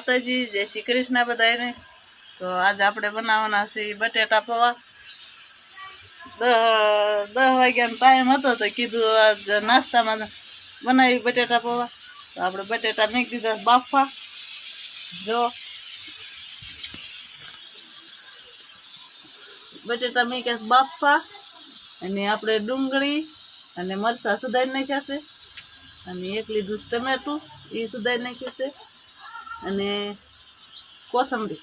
માતાજી, જય શ્રી કૃષ્ણ બધાને તો આજે આપણે બનાવવાના છે બટેટા પૌવા. દસ વાગ્યાનો ટાઈમ હતો તો કીધું આજ નાસ્તામાં બનાવી બટેટા પૌવા. તો આપણે બટેટા મેં દીધા બાફવા. જો. બટેટા મેં છે બાફવા. અને આપણે ડુંગળી અને મરચાં સુધારી નાખ્યા છે. અને એક લીધું ટમેટું એ સુધારી નાખ્યું છે. અને કોથમરી.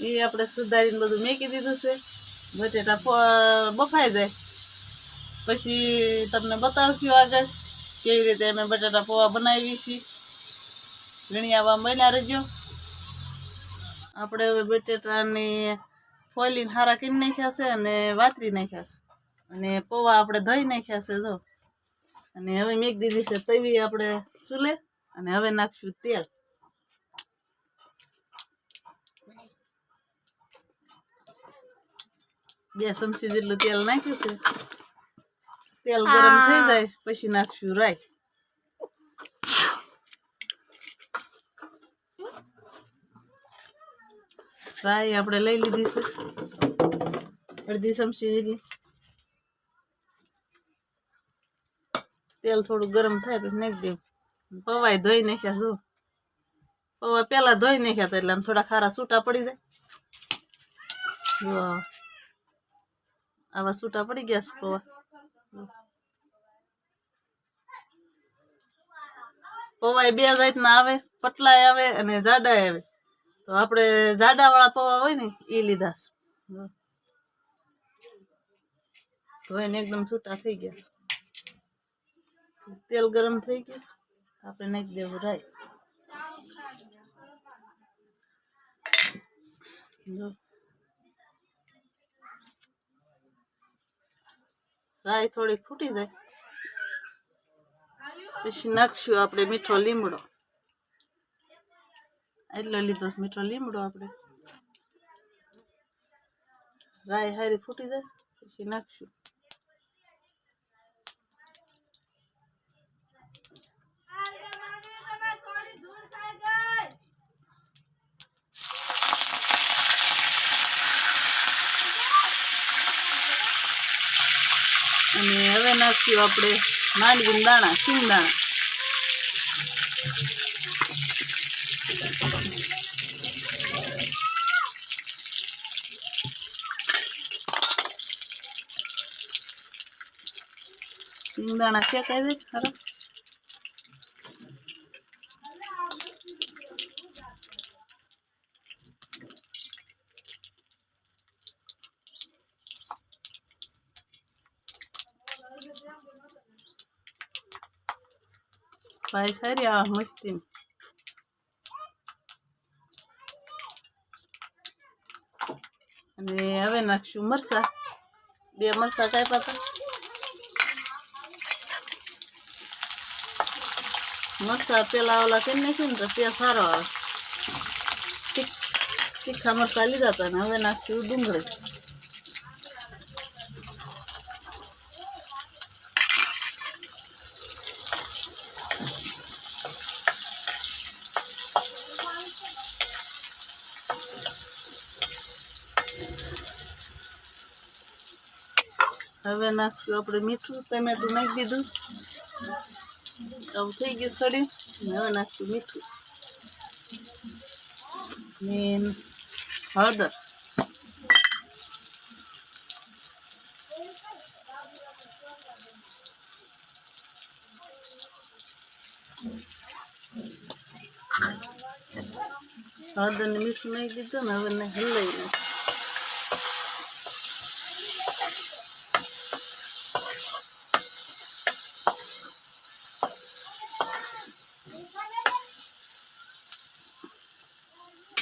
એ આપણે સુધારીને બધું મેકી દીધું છે. બટેટા બફાઈ જાય. પછી તમને બતાવશું આગળ કેવી રીતે અમે બટાટા પૌવા બનાવી છીએ. વીણિયાવા બન્યા રહેજો. આપણે હવે બટેટાની ફોલીને હારા કરી નાખ્યા છે અને વાતરી નાખ્યા છે. અને પૌવા આપણે ધોઈ નાખ્યા છે જો. અને હવે મેક દીધી છે તવી આપણે ચૂલે. અને હવે નાખશું તેલ. બે ચમચી જેટલું તેલ નાખ્યું છે. તેલ ગરમ થઈ જાય પછી નાખશું રાઈ. રાઈ આપણે લઈ લીધી છે. અડધી ચમચી જેટલી. તેલ થોડું ગરમ થાય પછી નાખી દેવું. પવાય ધોઈ નાખ્યા જો પૌવા પેલા ધોઈ નાખ્યા હતા એટલે આમ થોડા ખારા છૂટા પડી જાય. આવા છૂટા પડી ગયા છે પૌવા પૌવા બે જાતના આવે પતલાય આવે અને જાડા આવે તો આપણે જાડા વાળા પૌવા હોય ને એ લીધા છે તો એને એકદમ છૂટા થઈ ગયા છે તેલ ગરમ થઈ ગયું. આપણે નાખી દેવું રાઈ જો રાઈ થોડી ફૂટી જાય. પછી નાખશું આપણે મીઠો લીમડો. એટલો લીધો મીઠો લીમડો આપણે. રાઈ હારી ફૂટી જાય, પછી નાખશું. અને હવે નાખ્યું આપણે માંડવી દાણા સિંગ દાણા. સિંગ દાણા શેકાઈ દે ખરા? ભાઈ સારી આ મસ્તી અને હવે નાખશું મરસા બે મરસા કાપ્યા હતા મરસા પેલા ઓલા કરી નાખ્યું ને તો તે સારો આવે તીખા મરસા લીધા હતા ને હવે નાખશું ડુંગળી હવે નાખશું આપણે મીઠું, ટમેટું નાખી દીધું. આવું થઈ ગયું સડી હવે નાખશું મીઠું. ને હળદર. હળદર ને મીઠું નાખી દીધું ને હવે હલાવી નાખશું.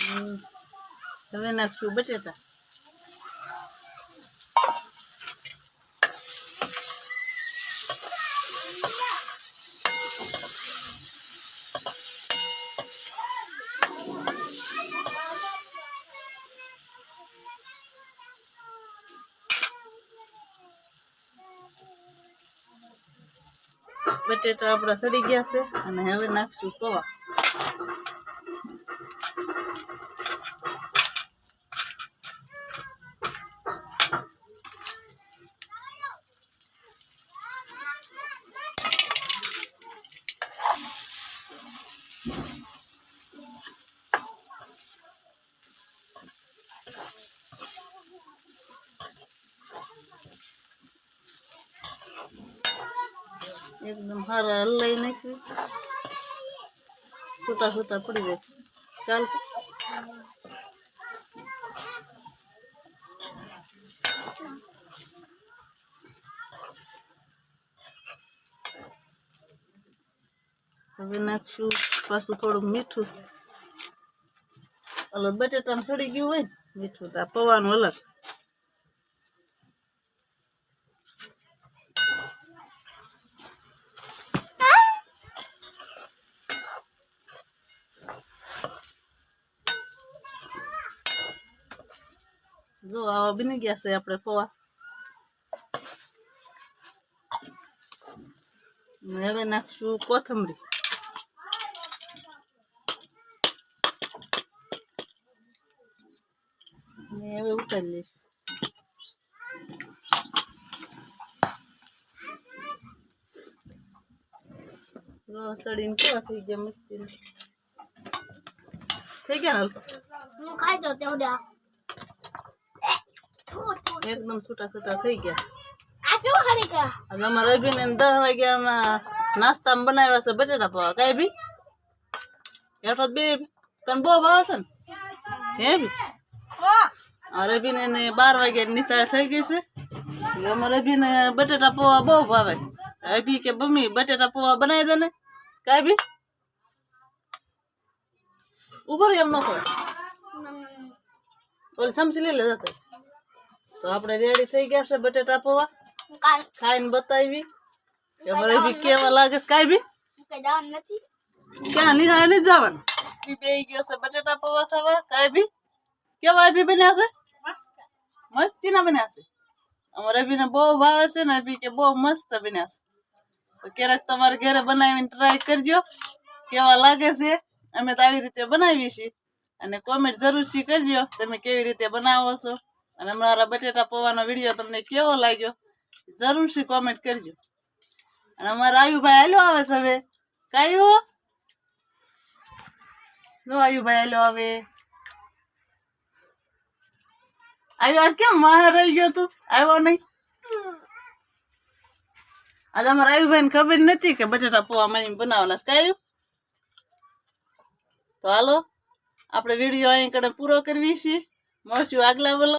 હવે નાખશું બટેટા. બટેટા આપણા સડી ગયા છે અને હવે નાખશું પૌવા. એકદમ હારા હલાઈ નાખ્યું. છૂટા છૂટા પડી જાય ચાલ. હવે નાખશું પાછું થોડુંક મીઠું. અલગ બટેટામાં સડી ગયું હોય મીઠું તો પવાનું અલગ. જો આવા બની ગયા છે આપણે પૌવા. હવે નાખશું કોથમરી. ને હવે ઉતારી લઈશું. સડીને કેવા થઈ ગયા મસ્તી થઈ ગયા ને હું ખાઈ દઉં તેવડા એકદમ છૂટા છૂટા થઈ ગયા. અમારે અભિને દસ વાગ્યાના નાસ્તામાં બનાવ્યા છે બટેટા પૌવા. કાંઈ બી? હેઠો બે તને બહુ ભાવે છે ને? હે ભી આ બીને ને બાર વાગ્યા નિશાળ થઈ ગઈ છે. અમારે અભિને બટેટા પૌવા બહુ ભાવે. અભી કે મમ્મી, બટેટા પૌવા બનાવી દે ને. કાંઈ બી ઉભર એમ ન હોય. ઓલી સમસી લઈ લે જતા. તો આપણે રેડી થઈ ગયા છે બટેટા પૌવા. ખાઈને બતાવી. કે મારે બી કેવા લાગે કાંઈ બી ક્યાં નિશાળે નહીં જવાનું? બી બે ગયો છે બટેટા પૌવા ખાવા. કાંઈ બી કેવા અભી બન્યા છે મસ્તી અમારે બી બહુ ભાવે છે ને અભી કે બહુ મસ્ત બન્યા તો ક્યારેક તમારે ઘરે બનાવીને ટ્રાય કરજો. કેવા લાગે છે? અમે તો આવી રીતે બનાવીએ છીએ. અને કોમેન્ટ જરૂરથી કરજો તમે કેવી રીતે બનાવો છો. અને અમારા બટેટા પૌવાનો વીડિયો તમને કેવો લાગ્યો? જરૂરથી કોમેન્ટ કરજો. અને અમારા આયુભાઈ હાલો આવે છે હવે. કાયું જો આયુભાઈ હાલો આવે આયુ આજ કેમ માર રહી ગયો તું? આવ્યો નહીં? આજે અમારા આયુભાઈ ને ખબર નથી કે બટેટા પૌવા મારી બનાવવાના કાયું તો હાલો, આપણે વીડિયો અહીં કડે પૂરો કરવી છીએ મળશું આગલા બોલો